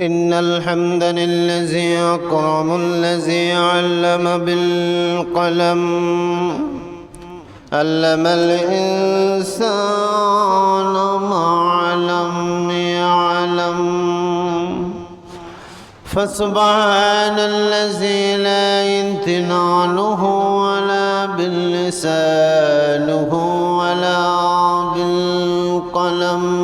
إن الحمد للذي أكرم الذي علم بالقلم علم الإنسان ما لم يعلم. فسبحان الذي لا امتنانه ولا باللسانه ولا بالقلم.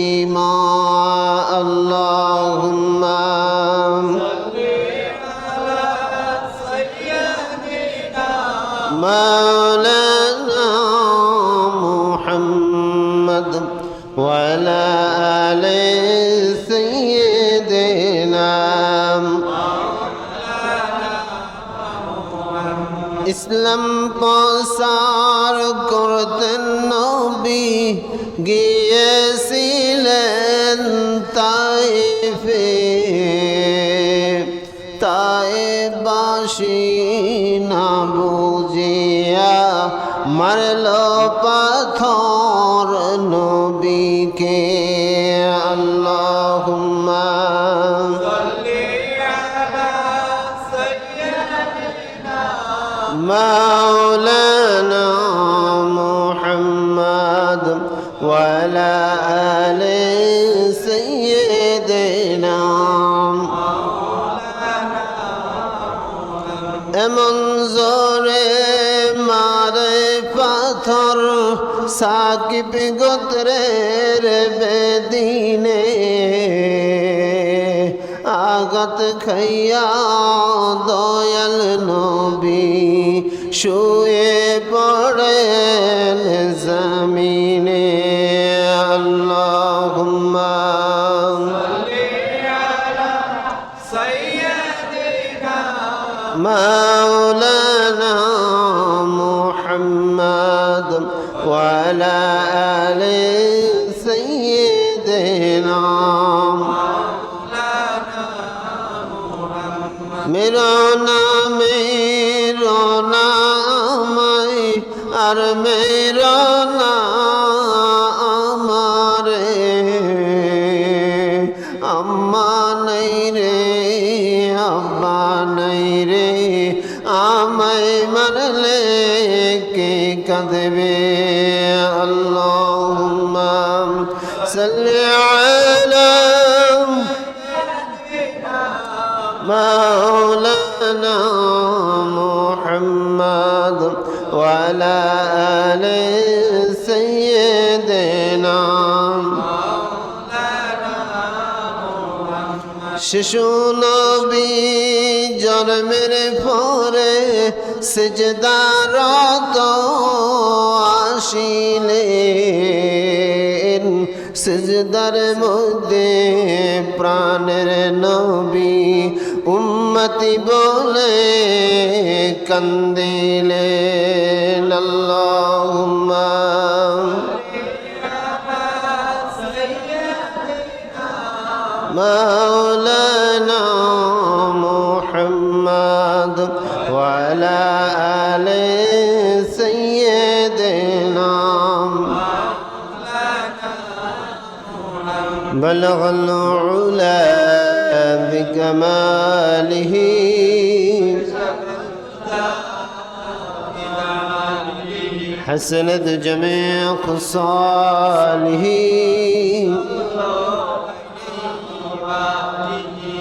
ইসলাম প্রসার করতেন নবী গিয়েছিলেন তাইফে। তাই বাসি সাকিব গোত্রের বেদিনে আগত খাইয়া দয়াল নবী শুয়ে পড়েন জমিনে। مولانا محمد وعلى آل سيدنا শিশু নবী জন্মের পরে সেজদারত আসিলেন সেজদার মধ্যে প্রাণের নবী கந்தீலே اللهم. مولانا محمد وعلى آل سيدنا بلغ العلا بكماله. حسنت جميع خصاله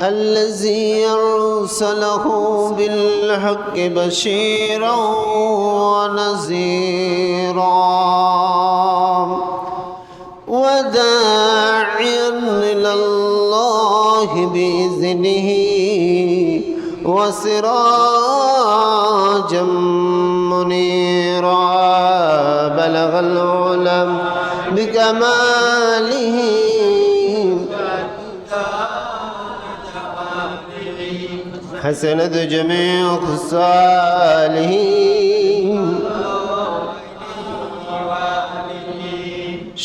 الذي أرسله بالحق بشيرا ونذيرا. وداعيا إلى الله بإذنه وسراجا منيرا. بلغ العلم بكماله حسنت جميع خصاله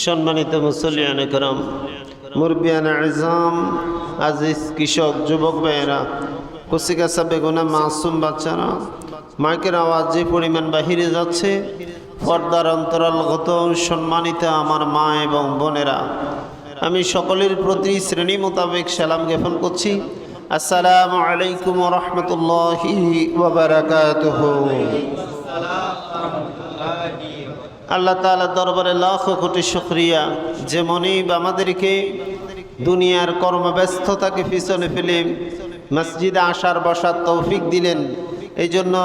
সম্মানিত মুসলিয়ান করম মুরবিয়ান আজম আজিজ কৃষক যুবক ভাইয়েরা কচিকাছা বেগুনা মাসুম বাচ্চারা মাইকের আওয়াজ যে পরিমাণ বাহিরে যাচ্ছে পর্দার অন্তরালগত, সম্মানিত আমার মা এবং বোনেরা, আমি সকলের প্রতি শ্রেণি মোতাবেক সালাম জ্ঞাপন করছি। আসসালামু আলাইকুম রহমতুল্লাহি আল্লাহ তালা দরবারে লাখ কোটি শুক্রিয়া। যে আমাদেরকে দুনিয়ার কর্মব্যস্ততাকে পিছনে ফেলে মসজিদে আসার বসার তৌফিক দিলেন এই জন্য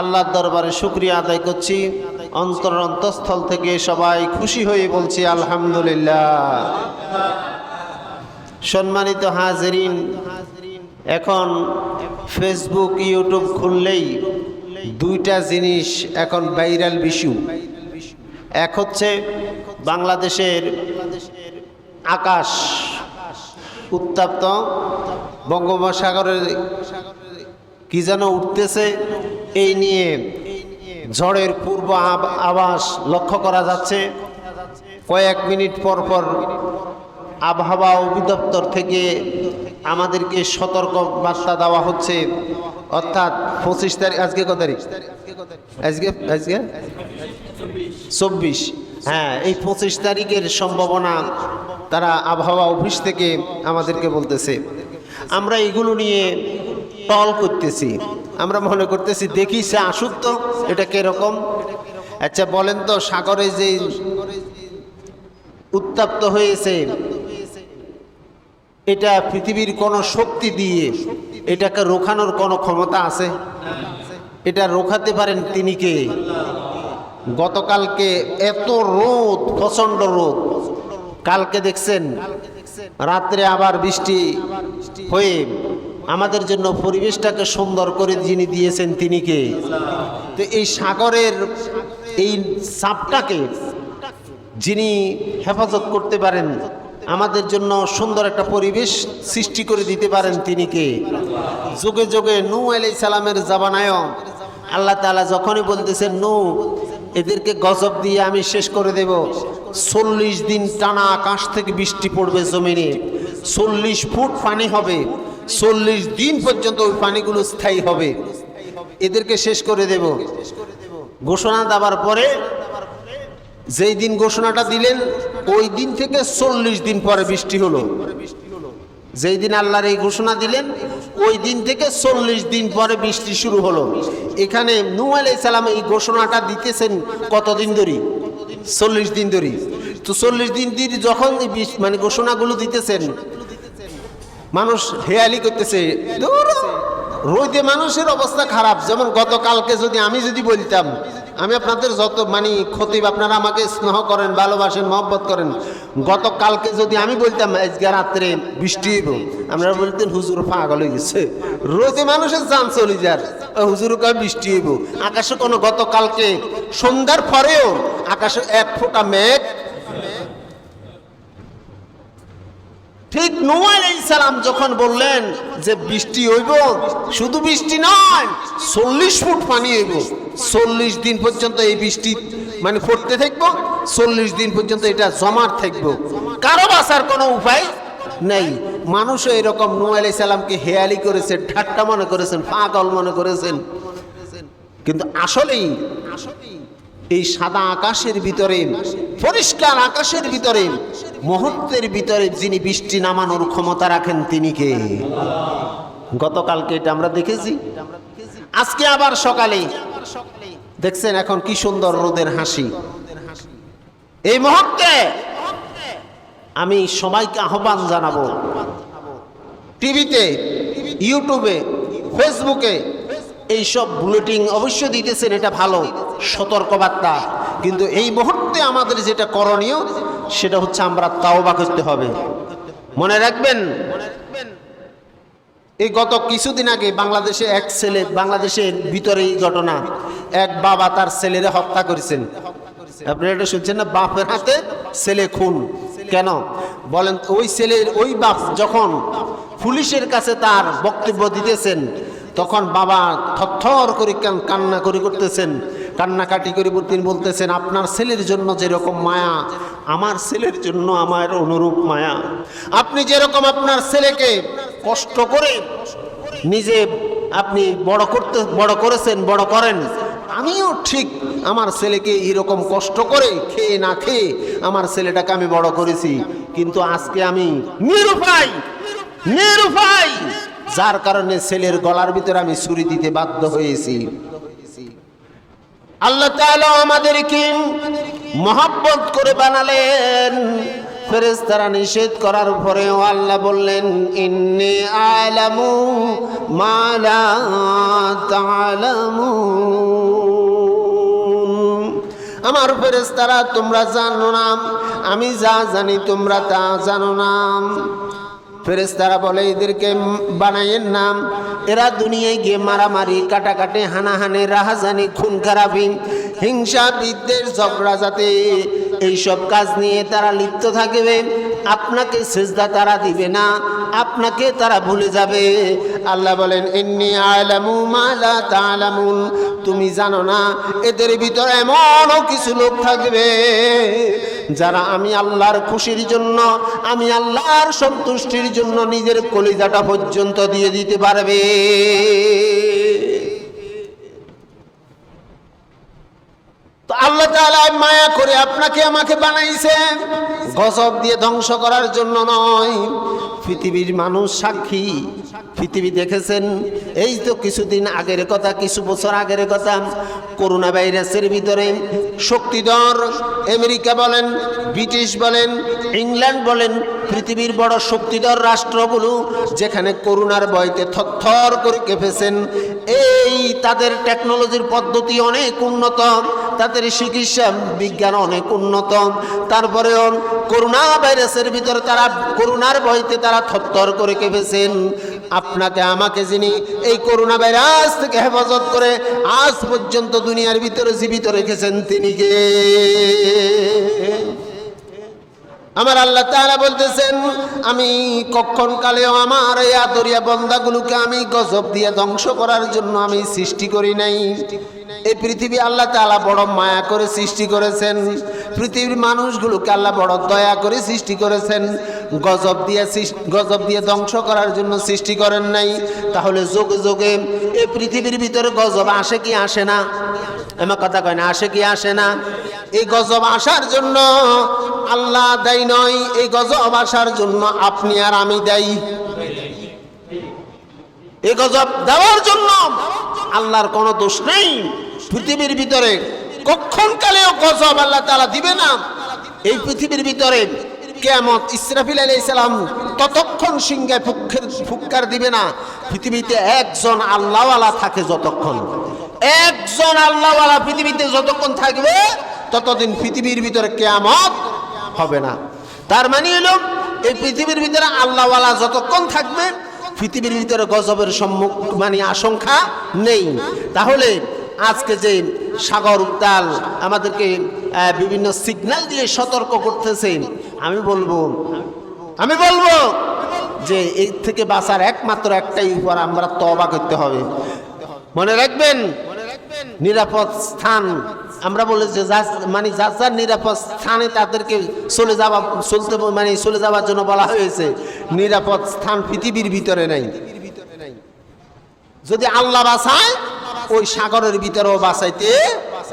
আল্লাহর দরবারে শুক্রিয়া আদায় করছি। অন্তর অন্তঃস্থল থেকে সবাই খুশি হয়ে বলছি, আলহামদুলিল্লাহ। সম্মানিত হাজরিন, এখন ফেসবুক ইউটিউব খুললেই দুইটা জিনিস এখন ভাইরাল বিশু এক হচ্ছে বাংলাদেশের আকাশ উত্তাপ্ত বঙ্গোপসাগরের কি যেন উঠতেছে, এই নিয়ে ঝড়ের পূর্ব আব- আভাস লক্ষ্য করা যাচ্ছে। কয়েক মিনিট পর পর আবহাওয়া অধিদপ্তর থেকে আমাদেরকে সতর্ক বার্তা দেওয়া হচ্ছে। অর্থাৎ পঁচিশ তারিখ আজকে কত তারিখ? আজকে আজকে? চব্বিশ। হ্যাঁ এই পঁচিশ তারিখের সম্ভাবনা তারা আবহাওয়া অফিস থেকে আমাদেরকে বলতেছে। আমরা এগুলো নিয়ে টল করতেছি। আমরা মনে করতেছি, দেখি সে আসুক তো, এটা কীরকম? আচ্ছা বলেন তো, সাগরে যে উত্তাপ্ত হয়েছে, এটা পৃথিবীর কোনো শক্তি দিয়ে এটাকে রোখানোর কোনো ক্ষমতা আছে? এটা রোখাতে পারেন তিনি কে? গতকালকে এত রোদ, প্রচণ্ড রোদ। কালকে দেখছেন, রাত্রে আবার বৃষ্টি হয়ে আমাদের জন্য পরিবেশটাকে সুন্দর করে যিনি দিয়েছেন তিনি কে? তো এই সাগরের এই সাপটাকে যিনি হেফাজত করতে পারেন, আমাদের জন্য সুন্দর একটা পরিবেশ সৃষ্টি করে দিতে পারেন তিনি কে? যুগে যুগে নু আলাই সালামের জাবানায় আল্লাহ তাআলা যখনই বলতেছেন নু এদেরকে গজব দিয়ে আমি শেষ করে দেব। চল্লিশ দিন টানা আকাশ থেকে বৃষ্টি পড়বে জমিনে। চল্লিশ ফুট পানি হবে। চল্লিশ দিন পর্যন্ত ওই পানিগুলো স্থায়ী হবে। এদেরকে শেষ করে দেব। ঘোষণা দেওয়ার পরে যেই দিন ঘোষণাটা দিলেন, ওই দিন থেকে চল্লিশ দিন পরে বৃষ্টি হলো। যেই দিন আল্লাহর এই ঘোষণা দিলেন, ওই দিন থেকে চল্লিশ দিন পরে বৃষ্টি শুরু হলো। এখানে নু আলাই সালাম এই ঘোষণাটা দিতেছেন কতদিন ধরে? চল্লিশ দিন ধরে। তো চল্লিশ দিন ধরে যখন মানে ঘোষণাগুলো দিতেছেন মানুষ হেয়ালি করতেছে রোদে মানুষের অবস্থা খারাপ। যেমন গতকালকে যদি আমি যদি বলতাম, আমি আপনাদের যত মানে ক্ষতি আপনারা আমাকে স্নেহ করেন, ভালোবাসেন, মহব্বত করেন, গতকালকে যদি আমি বলতাম, আজকে রাত্রে বৃষ্টি আপনারা বলতেন, হুজুর পাগল হয়ে গেছে। রোদে মানুষের যান চলে যার হুজুর কয় বৃষ্টি হইব। আকাশে কোনো গতকালকে সন্ধ্যার পরেও আকাশে এক ফোঁটা মেঘ ঠিক নোয়াল সালাম যখন বললেন যে বৃষ্টি হইব, শুধু বৃষ্টি নয়, চল্লিশ ফুট পানি হইব। চল্লিশ দিন পর্যন্ত এই বৃষ্টি মানে পড়তে থাকব, চল্লিশ দিন পর্যন্ত এটা জমার থাকব। কারও বাঁচার কোনো উপায় নেই। মানুষও এরকম নোয়াল সালামকে হেয়ালি করেছেন, ঠাট্টা মনে করেছেন, পাগল মনে করেছেন। কিন্তু আসলেই এই সাদা আকাশের ভিতরে, পরিষ্কার আকাশের ভিতরে মুহূর্তের ভিতরে যিনি বৃষ্টি নামানোর ক্ষমতা রাখেন তিনি কে? গতকালকে এটা আমরা দেখেছি। আজকে আবার সকালে। দেখছেন এখন কি সুন্দর রোদের হাসি। এই মুহূর্তে আমি সবাইকে আহ্বান জানাব। টিভিতে, ইউটিউবে, ফেসবুকে এইসব বুলেটিন অবশ্যই দিতেছেন, এটা ভালো, সতর্কবার্তা। কিন্তু এই মুহূর্তে আমাদের যেটা করণীয় সেটা হচ্ছে আমরা তাওবা করতে হবে। মনে রাখবেন, এই গত কিছুদিন আগে বাংলাদেশে এক ছেলে, বাংলাদেশের ভিতরে এই ঘটনা, এক বাবা তার ছেলেরে হত্যা করেছেন। আপনারা এটা শুনছেন না? বাপের হাতে ছেলে খুন। কেন? বলেন, ওই ছেলের, ওই বাপ যখন পুলিশের কাছে তার বক্তব্য দিতেছেন, তখন বাবা থরথর করে কান্না করে করতেছেন। কান্নাকাটি করে তিনি বলতেছেন, আপনার ছেলের জন্য যেরকম মায়া, আমার ছেলের জন্য আমার অনুরূপ মায়া। আপনি যেরকম আপনার ছেলেকে কষ্ট করে নিজে আপনি বড় করতে, বড় করেছেন, বড় করেন, আমিও ঠিক আমার ছেলেকে এরকম কষ্ট করে খেয়ে না খেয়ে আমার ছেলেটাকে আমি বড় করেছি। কিন্তু আজকে আমি নিরুপায় নিরুপায়, যার কারণে ছেলের গলার ভিতরে আমি ছুরি দিতে বাধ্য হয়েছি। আল্লাহ তাআলা আমাদেরকে মহাব্বত করে বানালেন। ফেরেশতারা নিষেধ করার পরেও আল্লাহ বললেন, ইন্নি আলামু মা লা আমার ফেরেস্তারা তোমরা জানো না, আমি যা জানি তোমরা তা জানো না। ফেরেশতারা বলে, এদেরকে বানাইয়ের নাম, এরা দুনিয়ায় গিয়ে মারামারি, কাটাকাটি, হানাহানি, রাহাজানি খুন খারাপি হিংসা, বিদ্বেষ ঝগড়া যাতে এইসব কাজ নিয়ে তারা লিপ্ত থাকবে। আপনাকে সেজদা তারা দিবে না, আপনাকে তারা ভুলে যাবে। আল্লাহ বলেন এমনি আলামু মালা তালামুন, তুমি জানো না, এদের ভিতরে এমনও কিছু লোক থাকবে, যারা আমি আল্লাহর খুশির জন্য, আমি আল্লাহর সন্তুষ্টির জন্য নিজের কলিজাটা পর্যন্ত দিয়ে দিতে পারবে। তো আল্লাহ তাআলা মায়া করে আপনাকে আমাকে বানাইছে গজব দিয়ে ধ্বংস করার জন্য নয়। পৃথিবীর মানুষ সাক্ষী। পৃথিবী দেখেছেন? এই তো কিছুদিন আগের কথা, কিছু বছর আগের কথা। করোনা ভাইরাসের ভিতরে শক্তিধর আমেরিকা বলেন, ব্রিটিশ বলেন, ইংল্যান্ড বলেন, পৃথিবীর বড় শক্তিধর রাষ্ট্রগুলো যেখানে করোনার ভয়তে থরথর করে কেঁপেছেন। এই তাদের টেকনোলজির পদ্ধতি অনেক উন্নত। তাদের চিকিৎসা বিজ্ঞান অনেক উন্নত। তারপরেও করোনা ভাইরাসের ভিতরে তারা, করোনার ভয়তে তারা থরথর করে কেঁপেছেন। আপনাকে, আমাকে যিনি এই করোনা ভাইরাস থেকে হেফাজত করে আজ পর্যন্ত দুনিয়ার ভিতরে জীবিত রেখেছেন তিনি কে? আমার আল্লাহ তারা বলতেছেন, আমি কখন কালেও আমার এই আদরিয়া বন্দাগুলোকে আমি গজব দিয়ে ধ্বংস করার জন্য আমি সৃষ্টি করি নাই। এই পৃথিবী আল্লাহ তালা বড় মায়া করে সৃষ্টি করেছেন। পৃথিবীর মানুষগুলোকে আল্লাহ বড় দয়া করে সৃষ্টি করেছেন। গজব দিয়ে গজব দিয়ে ধ্বংস করার জন্য সৃষ্টি করেন নাই। তাহলে যোগে যোগে এই পৃথিবীর ভিতরে গজব আসে কি আসে না? আমার কথা কয় না, আসে কি আসে না? এই গজব আসার জন্য আল্লাহ দায়ী নয় এই গজব আসার জন্য আপনি আর আমি দায়ী। এই গজব দেওয়ার জন্য আল্লাহর কোনো দোষ নেই। পৃথিবীর ভিতরে কখন কালেও গজব আল্লাহ তাআলা দিবে না। এই পৃথিবীর ভিতরে কেমত ইসরাফিল আলী ইসলাম ততক্ষণ সিংহায় ফুকের ফুৎকার দিবে না। পৃথিবীতে একজন আল্লাহওয়ালা থাকে যতক্ষণ। একজন আল্লাহওয়ালা পৃথিবীতে যতক্ষণ থাকবে, ততদিন পৃথিবীর ভিতরে কেয়ামত হবে না। তার মানে হলো, এই পৃথিবীর ভিতরে আল্লাহওয়ালা যতক্ষণ থাকবে, পৃথিবীর ভিতরে গজবের সম্মুখ মানে আশঙ্কা নেই। তাহলে আজকে যে সাগর, উত্তাল আমাদেরকে বিভিন্ন সিগন্যাল দিয়ে সতর্ক করতেছেন। আমি বলব আমি বলব যে এই থেকে বাঁচার একমাত্র একটাই উপর আমরা তবা করতে হবে। মনে রাখবেন, নিরাপদ স্থান, আমরা বলি যে মানে যার যার নিরাপদ স্থানে তাদেরকে চলে যাওয়া, চলতে মানে চলে যাওয়ার জন্য বলা হয়েছে, নিরাপদ স্থান পৃথিবীর ভিতরে নাই। যদি আল্লাহ বাঁচায়, ওই সাগরের ভিতরেও বাঁচাইতে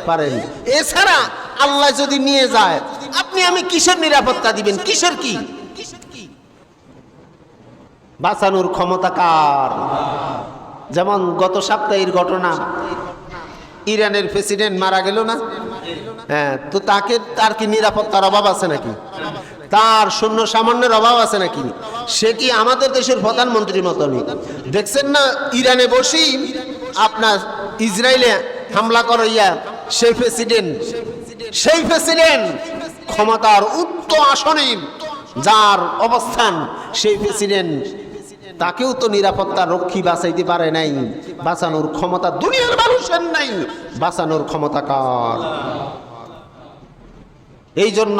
পারেন। এছাড়া আল্লাহ যদি নিয়ে যায়, আপনি আমি কিসের নিরাপত্তা দিবেন? কিসের কি? বাঁচানোর ক্ষমতা কার? যেমন গত সপ্তাহের ঘটনা। ইরানের প্রেসিডেন্ট মারা গেল না? হ্যাঁ তো তাকে তার কি নিরাপত্তার অভাব আছে নাকি? তার সৈন্য সামান্যের অভাব আছে নাকি? সে কি আমাদের দেশের প্রধানমন্ত্রীর মতনই? দেখছেন না, ইরানে বসি আপনার ইসরায়েলে হামলা করাইয়া সেই প্রেসিডেন্ট সেই প্রেসিডেন্ট ক্ষমতার উচ্চ আসনে যার অবস্থান সেই প্রেসিডেন্ট, তাকেও তো নিরাপত্তা রক্ষী বাঁচাইতে পারে নাই। বাঁচানোর ক্ষমতা দুনিয়ার মানুষের নাই। বাঁচানোর ক্ষমতা কার? এই জন্য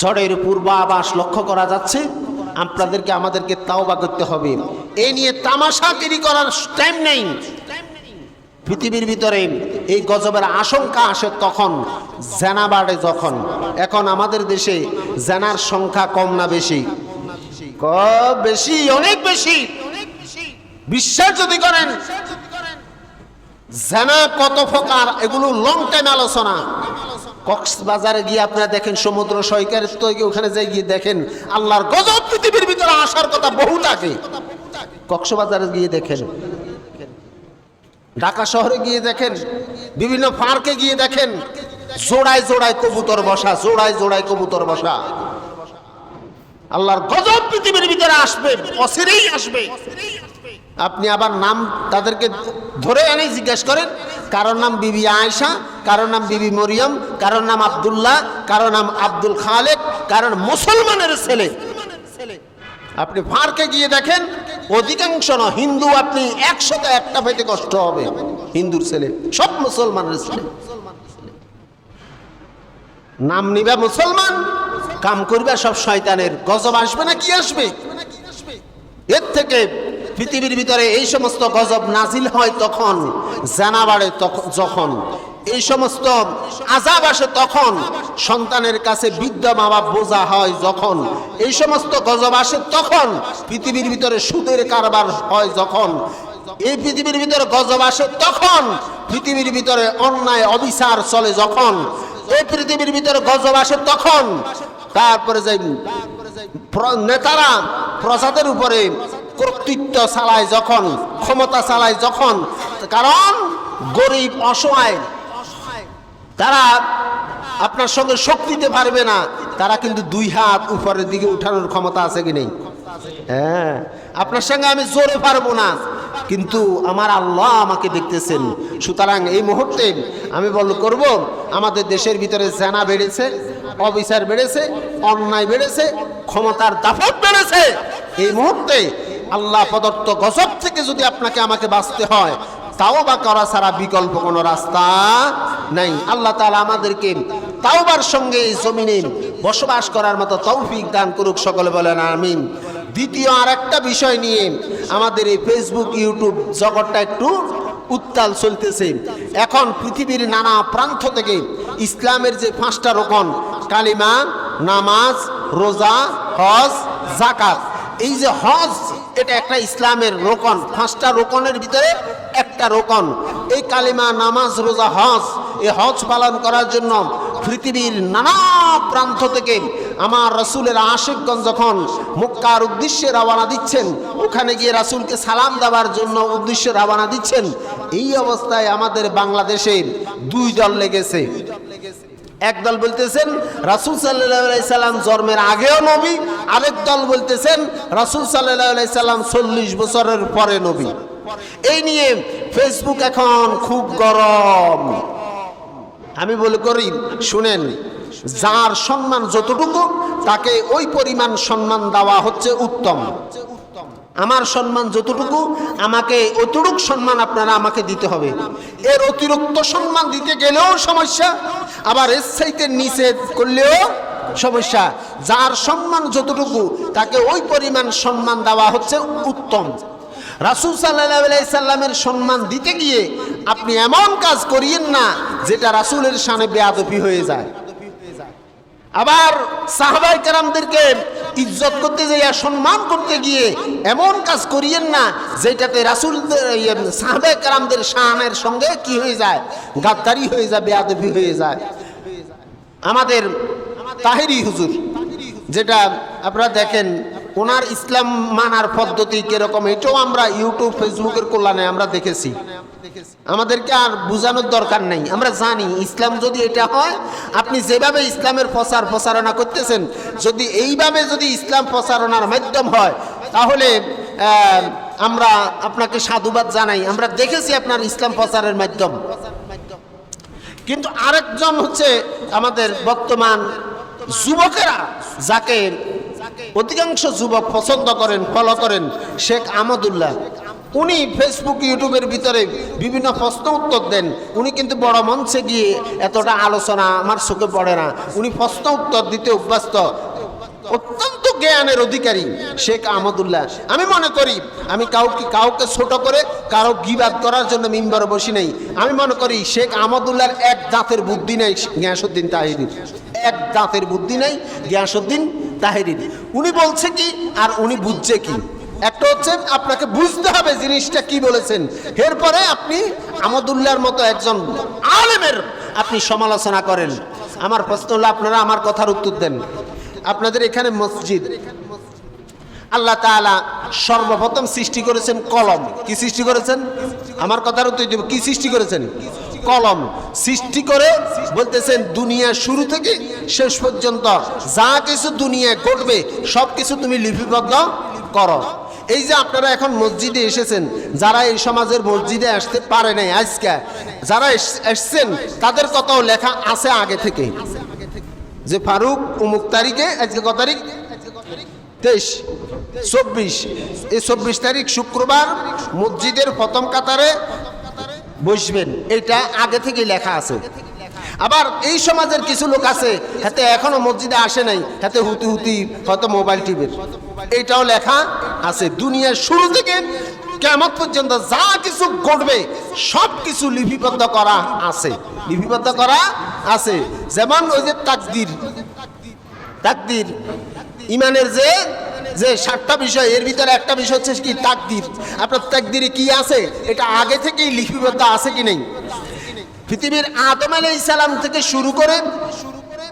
ঝড়ের পূর্বাভাস লক্ষ্য করা যাচ্ছে। আপনাদেরকে, আমাদেরকে তাওবা করতে হবে। এ নিয়ে তামাশা তৈরি করার টাইম নেই। পৃথিবীর ভিতরে এই গজবের আশঙ্কা আসে তখন জেনা বাড়ে যখন। এখন আমাদের দেশে জেনার সংখ্যা কম না বেশি? বেশি, অনেক বেশি। বিশ্বাস যদি করেন, জেনা কত প্রকার, এগুলো লং টাইম আলোচনা। কক্সবাজারে গিয়ে আপনারা দেখেন, সমুদ্র সৈকতের তো ওখানে যাই গিয়ে দেখেন, আল্লাহর গজব পৃথিবীর ভিতরে আসার কথা বহু থাকে কক্সবাজারে গিয়ে দেখেন ঢাকা শহরে গিয়ে দেখেন, বিভিন্ন পার্কে গিয়ে দেখেন, জোড়ায় জোড়ায় কবুতর বসা, জোড়ায় জোড়ায় কবুতর বসা। আল্লাহর গজব পৃথিবীর ভিতরে আসবে অসিরেই আসবে। আপনি আবার নাম তাদেরকে ধরে এনে জিজ্ঞেস করেন, কারোর নাম বিবি আয়েশা, কারোর নাম বিবি মরিয়ম, কারোর নাম আব্দুল্লাহ, কারোর নাম আব্দুল খালেক কারণ মুসলমানের ছেলে। আপনি ফারকে গিয়ে দেখেন, অধিকাংশ ন, হিন্দু আপনি একশোতে একটা পেতে কষ্ট হবে। হিন্দুর ছেলে, সব মুসলমানের ছেলে। নাম নিবে মুসলমান, কাম করবে সব শয়তানের, গজব আসবে না কি আসবে? এর থেকে পৃথিবীর ভিতরে এই সমস্ত গজব নাজিল হয় তখন, জানা বাড়ে তখন- যখন। এই সমস্ত আজাব আসে তখন সন্তানের কাছে বৃদ্ধ মা বাপ বোঝা হয় যখন। এই সমস্ত গজব আসে তখন পৃথিবীর ভিতরে সুদের কারবার হয় যখন। এই পৃথিবীর ভিতরে গজব আসে তখন পৃথিবীর ভিতরে অন্যায়, অবিচার চলে যখন। এই পৃথিবীর ভিতরে গজব আসে তখন তারপরে যাই নেতারা প্রজাদের উপরে কর্তৃত্ব চালায় যখন, ক্ষমতা চালায় যখন। কারণ গরিব, অসহায় তারা আপনার সঙ্গে শক্তি দিতে পারবে না। তারা কিন্তু দুই হাত উপরের দিকে উঠানোর ক্ষমতা আছে কি নেই? হ্যাঁ আপনার সঙ্গে আমি জোরে পারব না। কিন্তু আমার আল্লাহ আমাকে দেখতেছেন। সুতরাং এই মুহূর্তে আমি বল করব, আমাদের দেশের ভিতরে জেনা বেড়েছে অবিচার বেড়েছে, অন্যায় বেড়েছে, ক্ষমতার দাফত বেড়েছে। এই মুহূর্তে আল্লাহ প্রদত্ত গজব থেকে যদি আপনাকে আমাকে বাঁচতে হয় তাও বা করা ছাড়া বিকল্প কোনো রাস্তা নাই। আল্লাহ তাআলা আমাদেরকে তাওবার সঙ্গে এই জমিনে বসবাস করার মতো তৌফিক দান করুক, সকলে বলেন আমিন। দ্বিতীয় আর একটা বিষয় নিয়ে আমাদের এই ফেসবুক ইউটিউব জগৎটা একটু উত্তাল চলতেছে। এখন পৃথিবীর নানা প্রান্ত থেকে ইসলামের যে পাঁচটা রোকন, কালিমা, নামাজ, রোজা, হজ জাকাত এই যে হজ, এটা একটা ইসলামের রোকন, পাঁচটা রোকনের ভিতরে একটা রোকন। এই কালিমা নামাজ, রোজা, হজ, এই হজ পালন করার জন্য পৃথিবীর নানা প্রান্ত থেকে আমার রসুলের আশেকগঞ্জ যখন মক্কার উদ্দেশ্যে রওনা দিচ্ছেন, ওখানে গিয়ে রাসূলকে সালাম দেওয়ার জন্য উদ্দেশ্যে রওনা দিচ্ছেন, এই অবস্থায় আমাদের বাংলাদেশে দুই দল লেগেছে। একদল বলতেছেন, রাসুল সাল্লাম জন্মের আগেও নবী। আরেক দল বলতেছেন, রাসুল সাল্লাহ সাল্লাম চল্লিশ বছরের পরে নবী। এই নিয়ে ফেসবুক এখন খুব গরম। আমি বলে করি, শুনেন, যার সম্মান যতটুকু, তাকে ওই পরিমাণ সম্মান দেওয়া হচ্ছে উত্তম। আমার সম্মান যতটুকু, আমাকে অতটুক সম্মান আপনারা আমাকে দিতে হবে। এর অতিরিক্ত সম্মান দিতে গেলেও সমস্যা, আবার এর চাইতে নিচে করলেও সমস্যা। যার সম্মান যতটুকু, তাকে ওই পরিমাণ সম্মান দেওয়া হচ্ছে উত্তম। রাসুল সাল্লাহ সাল্লামের সম্মান দিতে গিয়ে আপনি এমন কাজ করিয়েন না যেটা রাসুলের সামনে বেয়াদপি হয়ে যায়। আবার সাহাবাই কারামদেরকে ইজ্জত করতে যাইয়া সম্মান করতে গিয়ে এমন কাজ করিয়েন না যেটাতে রাসুল সাহাবাই কারামদের শাহানের সঙ্গে কি হয়ে যায়? গাদ্দারি হয়ে যায়, বেয়াদবি হয়ে যায়। আমাদের তাহেরি হুজুর, যেটা আপনারা দেখেন ওনার ইসলাম মানার পদ্ধতি কীরকম, এটাও আমরা ইউটিউব, ফেসবুকের কল্যাণে আমরা দেখেছি। আমাদেরকে আর বোঝানোর দরকার নেই। আমরা জানি ইসলাম যদি এটা হয়, আপনি যেভাবে ইসলামের প্রচার প্রচারণা করতেছেন, যদি এইভাবে যদি ইসলাম প্রচারণার মাধ্যম হয়, তাহলে আমরা আপনাকে সাধুবাদ জানাই। আমরা দেখেছি আপনার ইসলাম প্রচারের মাধ্যম। কিন্তু আরেকজন হচ্ছে আমাদের বর্তমান যুবকেরা, যাকে অধিকাংশ যুবক পছন্দ করেন, ফলো করেন শেখ আমদুল্লাহ। উনি ফেসবুক ইউটিউবের ভিতরে বিভিন্ন প্রশ্ন উত্তর দেন। উনি কিন্তু বড় মঞ্চে গিয়ে এতটা আলোচনা আমার চোখে পড়ে না। উনি প্রশ্ন উত্তর দিতে অভ্যস্ত। অত্যন্ত জ্ঞানের অধিকারী শেখ আহমদুল্লাহ। আমি মনে করি, আমি কাউকে কাউকে ছোট করে কারও গিবাদ করার জন্য মিম্বরে বসি নাই। আমি মনে করি, শেখ আহমদুল্লাহর এক দাঁতের বুদ্ধি নেই গিয়াসুদ্দিন তাহিরির। এক দাঁতের বুদ্ধি নেই গিয়াসুদ্দিন তাহিরির। উনি বলছে কি আর উনি বুঝছে কি? একটা হচ্ছে আপনাকে বুঝতে হবে জিনিসটা কি বলেছেন। এরপরে আপনি আহমদুল্লাহর মতো একজন আলেমের আপনি সমালোচনা করেন। আমার প্রশ্ন হলো, আপনারা আমার কথার উত্তর দেন। আপনাদের এখানে মসজিদ। আল্লাহ তাআলা সর্বপ্রথম সৃষ্টি করেছেন কলম। কি সৃষ্টি করেছেন? আমার কথার উত্তর দিব। কি সৃষ্টি করেছেন? কলম। সৃষ্টি করে বলতেছেন, দুনিয়া শুরু থেকে শেষ পর্যন্ত যা কিছু দুনিয়ায় ঘটবে সব কিছু তুমি লিপিবদ্ধ করো। এই যে আপনারা এখন মসজিদে এসেছেন, যারা এই সমাজের মসজিদে আসতে পারে নাই আজকে, যারা এস- এসছেন, তাদের কথাও লেখা আছে আগে থেকে যে ফারুক উমুক তারিখে আজকে কত তারিখ? তেইশ। চব্বিশ। এই চব্বিশ তারিখ শুক্রবার মসজিদের প্রথম কাতারে বসবেন। এটা আগে থেকে লেখা আছে। আবার এই সমাজের কিছু লোক আছে, হাতে এখনও মসজিদে আসে নাই, হাতে হুতি হুতি হয়তো মোবাইল টিভির এইটাও লেখা আছে। দুনিয়ার শুরু থেকে কেমন পর্যন্ত যা কিছু ঘটবে সব কিছু লিপিবদ্ধ করা আছে। লিপিবদ্ধ করা আছে। যেমন ওই যে তাকদির। তাকদির। ইমানের যে যে সাতটা বিষয়, এর ভিতরে একটা বিষয় হচ্ছে কি তাকদির। আপনার তাকদিরে কি আছে? এটা আগে থেকেই লিপিবদ্ধ আছে কি নেই? পৃথিবীর আদম আলাই সালাম থেকে শুরু করে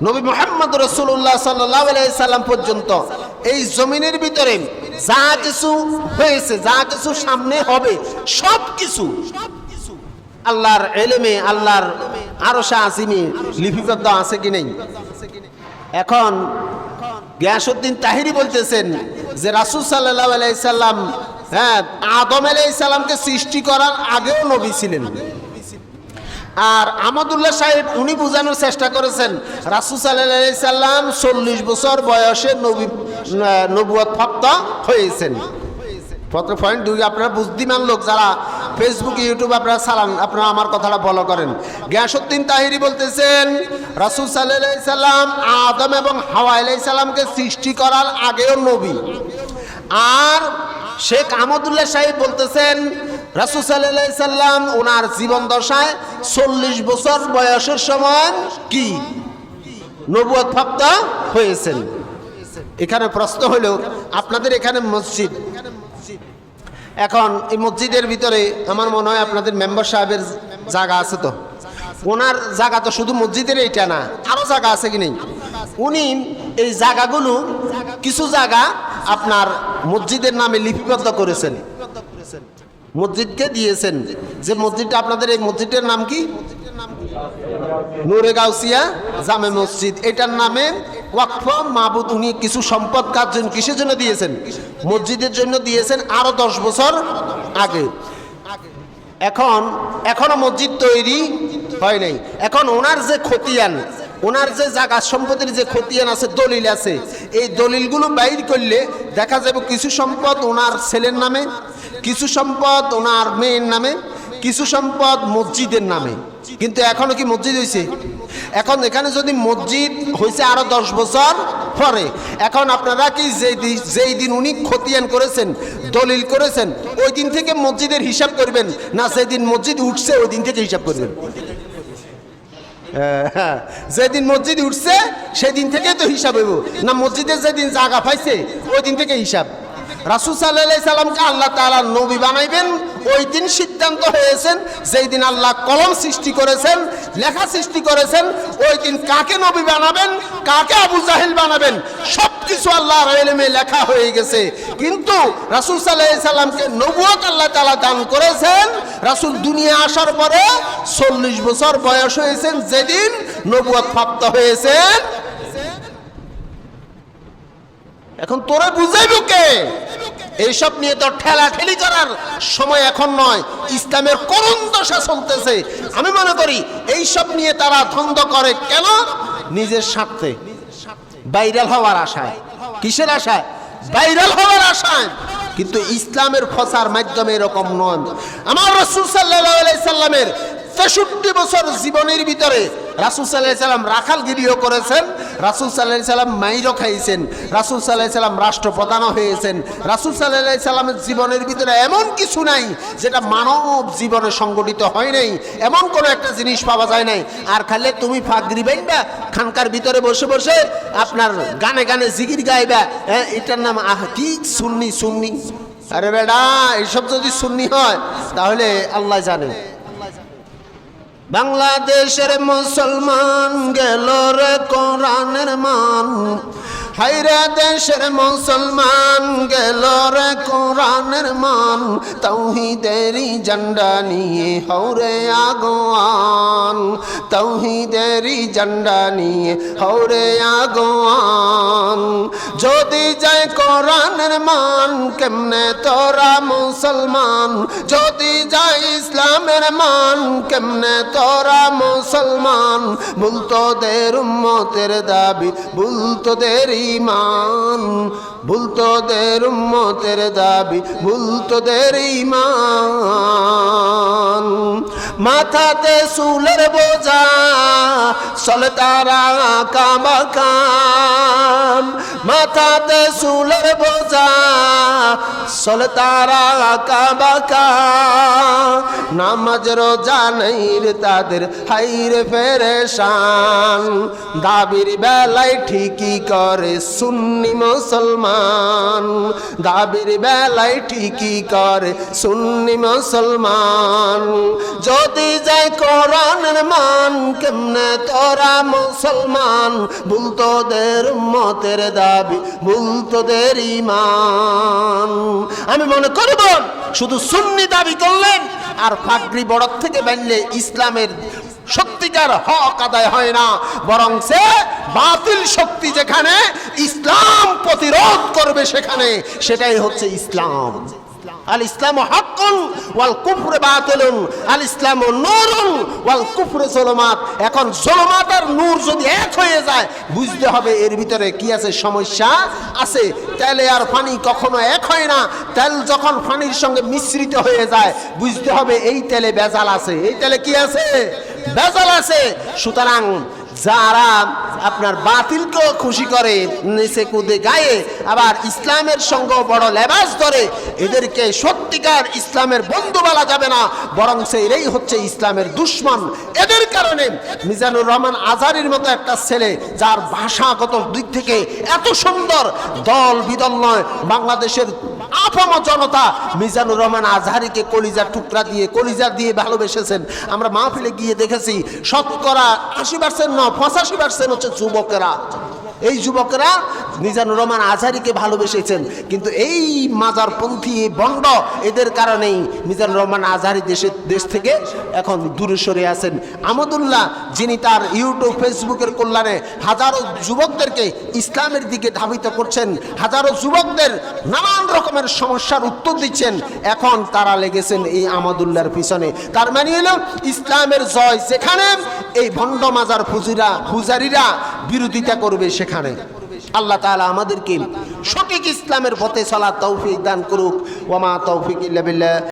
নবী মোহাম্মদ রসুল্লাহ সাল্লাহ সাল্লাম পর্যন্ত এই জমিনের ভিতরে যা কিছু হয়েছে, যা কিছু সামনে হবে সব কিছু আল্লাহর এলেমে, আল্লাহর আরও আজিমে লিপিবদ্ধ আছে কি নেই? এখন গিয়াসুদ্দিন তাহিরি বলতেছেন যে রাসুল সাল্লাহ আলাইসাল্লাম হ্যাঁ আদম আলাইসাল্লামকে সৃষ্টি করার আগেও নবী ছিলেন। আর আমাদুল্লাহ সাহেব, উনি বোঝানোর চেষ্টা করেছেন, রাসুল সাল্লাহ সাল্লাম চল্লিশ বছর বয়সে নবী নবুয় প্রাপ্ত হয়েছেন। প্রথম পয়েন্ট দুই, আপনারা বুদ্ধিমান লোক যারা ফেসবুক ইউটিউব আপনারা চালান আপনারা আমার কথাটা ফলো করেন। গ্যাসুদ্দিন তাহিরি বলতেছেন, রাসুল সাল্লাহ সাল্লাম আদম এবং হাওয়া আলাই সাল্লামকে সৃষ্টি করার আগেও নবী। আর শেখ আহমদুল্লাহ সাহেব বলতেছেন, রাসুল সাল্লাহ সাল্লাম ওনার জীবন দশায় চল্লিশ বছর বয়সের সময় কি? নবুয় প্রাপ্ত হয়েছেন। এখানে প্রশ্ন হলো, আপনাদের এখানে মসজিদ এখন এই মসজিদের ভিতরে আমার মনে হয় আপনাদের মেম্বার সাহেবের জায়গা আছে তো। ওনার জায়গা তো শুধু মসজিদের এইটা না আরও জায়গা আছে কি নেই? উনি এই জায়গাগুলো কিছু জায়গা আপনার মসজিদের নামে লিপিবদ্ধ করেছেন। মসজিদকে দিয়েছেন। যে মসজিদটা আপনাদের, এই মসজিদের নাম কি? নূরে গাউসিয়া জামে মসজিদ। এটার নামে ওয়াকফ মাহবুদ উনি কিছু সম্পদ কার কিসের জন্য দিয়েছেন? মসজিদের জন্য দিয়েছেন আরও দশ বছর আগে। এখন, এখনও মসজিদ তৈরি হয় নাই। এখন ওনার যে খতিয়ান, ওনার যে জায়গা সম্পত্তির যে খতিয়ান আছে, দলিল আছে, এই দলিলগুলো বাইর করলে দেখা যাবে কিছু সম্পদ ওনার ছেলের নামে, কিছু সম্পদ ওনার মেয়ের নামে, কিছু সম্পদ মসজিদের নামে। কিন্তু এখনও কি মসজিদ হয়েছে এখন এখানে যদি মসজিদ হয়েছে আরও দশ বছর পরে এখন আপনারা কি যেই দিন উনি খতিয়ান করেছেন দলিল করেছেন ওই দিন থেকে মসজিদের হিসাব করবেন না যেদিন মসজিদ উঠছে ওই দিন থেকে হিসাব করবেন? হ্যাঁ, যেদিন মসজিদ উঠছে সেদিন থেকে তো হিসাব হইব। না মসজিদের যেদিন জায়গা পাইছে ওই দিন থেকে হিসাব। রাসুল সাল্লাহ সাল্লামকে আল্লাহ তাআলা নবী বানাইবেন? ওই দিন সিদ্ধান্ত হয়েছেন, যেই দিন আল্লাহ কলম সৃষ্টি করেছেন, লেখা সৃষ্টি করেছেন, ওই দিন কাকে নবী বানাবেন? কাকে আবু জাহিল বানাবেন? সব কিছু আল্লাহর এলেমে লেখা হয়ে গেছে। কিন্তু রাসুল সাল্লাহ সাল্লামকে নবুয়ত আল্লাহ তাআলা দান করেছেন, রাসুল দুনিয়া আসার পরে চল্লিশ বছর বয়স হয়েছেন যেদিন নবুয়ত প্রাপ্ত হয়েছেন এখন তোরে বুঝাইব কে? এইসব নিয়ে তো ঠেলা ঠেলি করার সময় এখন নয়। ইসলামের করুণ দশা চলতেছে। আমি মনে করি, এইসব নিয়ে তারা ধন্দ করে কেন? নিজের স্বার্থে। ভাইরাল হওয়ার আশায়। কিসের আশায়? ভাইরাল হওয়ার আশায়। কিন্তু ইসলামের ফসার মাধ্যমে এরকম নয়। আমার রসুল সাল্লাহ সাল্লামের তেষট্টি বছর জীবনের ভিতরে রাসুল সাল্লাহ সাল্লাম রাখালগিরিও করেছেন, রাসুল সাল্লাহ সাল্লাম মাইরও খাইছেন, রাসুল সাল্লাহ সাল্লাম রাষ্ট্রপ্রধানও হয়েছেন, রাসুল সাল্লাহ সাল্লামের জীবনের ভিতরে এমন কিছু নাই যেটা মানব জীবনে সংগঠিত হয় নাই, এমন কোনো একটা জিনিস পাওয়া যায় নাই। আর খালে তুমি ফাগরি বাইবা খানকার ভিতরে বসে বসে আপনার গানে গানে জিগির গাইবা হ্যাঁ এটার নাম আহ কি সুন্নি সুন্নি। আরে বেডা এইসব যদি সুন্নি হয়, তাহলে আল্লাহ জানে। বাংলাদেশের মুসলমান গেল রে কোরআনের মান। হাইরে দেশের মুসলমান গেল রে কোরআনের মান তৌহিদেরই ঝান্ডা নিয়ে হৌরে আগোয়ান তৌহিদেরই ঝান্ডা নিয়ে হৌরে আগোয়ান। যদি যায় কোরআনের মান, কেমনে তোরা মুসলমান? যদি যায় ইসলামের মান, কেমনে তোরা মুসলমান? ভুলতো দের উম্মতের দাবি ভুলতো দের ইমান ভুলতো দের উম্মতের দাবি ভুলতো দের ইমান মাথাতে চুলের বোঝা চলে তারা কামা কাম মাথাতে চুলের বোঝা চলে তারা কাবা নামাজ রোজা নেই তাদের, হাইরে ফেরেশান। দাবির বেলায় ঠিকই করে সুন্নি মুসলমান। দাবির বেলায় ঠিকই করে সুন্নি মুসলমান। যদি যায় কোরআনের মান, কেমনে তোরা মুসলমান? ভুল তোদের মতের দাবি ভুল তোদের ইমান আমি মনে করব, শুধু সুন্নি দাবি করলেন, আর ফাগরি বড় থেকে বানলে ইসলামের সত্যিকার হক আদায় হয় না, বরং সে বাতিল শক্তি যেখানে ইসলাম প্রতিরোধ করবে সেখানে, সেটাই হচ্ছে ইসলাম। আল ইসলাম হকুন ওয়াল কুফরে বাতিলুন, আল ইসলাম নূরুন ওয়াল কুফরে জুলুমাত। এখন জুলুমাত আর নূর যদি এক হয়ে যায়, বুঝতে হবে এর ভিতরে কি আছে সমস্যা আছে। তেলে আর পানি কখনো এক হয় না। তেল যখন পানির সঙ্গে মিশ্রিত হয়ে যায়, বুঝতে হবে এই তেলে বেজাল আছে। এই তেলে কি আছে? বেজাল আছে। সুতরাং যারা আপনার বাতিলকেও খুশি করে, নিচে কুদে গায়ে, আবার ইসলামের সঙ্গে বড় লেবাস ধরে, এদেরকে সত্যিকার ইসলামের বন্ধু বলা যাবে না, বরং এরাই হচ্ছে ইসলামের দুশ্মন। এদের কারণে মিজানুর রহমান আজারির মতো একটা ছেলে, যার ভাষাগত দিক থেকে এত সুন্দর, দল বিদল নয়, বাংলাদেশের আপাম জনতা মিজানুর রহমান আজহারিকে কলিজার টুকরা দিয়ে কলিজার দিয়ে ভালোবেসেছেন। আমরা মাহফিলে গিয়ে দেখেছি, শতকরা আশি পার্সেন্ট ন, পঁচাশি পার্সেন্ট হচ্ছে যুবকেরা। এই যুবকেরা মিজানুর রহমান আজহারিকে ভালোবেসেছেন। কিন্তু এই মাজারপন্থী বন্ড এদের কারণেই মিজানুর রহমান আজহারি দেশের দেশ থেকে এখন দূরে সরে আছেন। আমদুল্লাহ যিনি তার ইউটিউব, ফেসবুকের কল্যাণে হাজারো যুবকদেরকে ইসলামের দিকে ধাবিত করছেন, হাজারো যুবকদের নানান রকমের সমস্যার উত্তর দিচ্ছেন, এখন তারা লেগেছেন এই আমাদুল্লাহর পিছনে। তার মানে হলো, ইসলামের জয় যেখানে, এই ভণ্ড মাজার ফুজিরা পূজারীরা বিরোধিতা করবে সেখানে। আল্লাহ তাআলা আমাদেরকে সঠিক ইসলামের পথে চলা তৌফিক দান করুক। ওমা তৌফিক ইল্লা বিল্লাহ।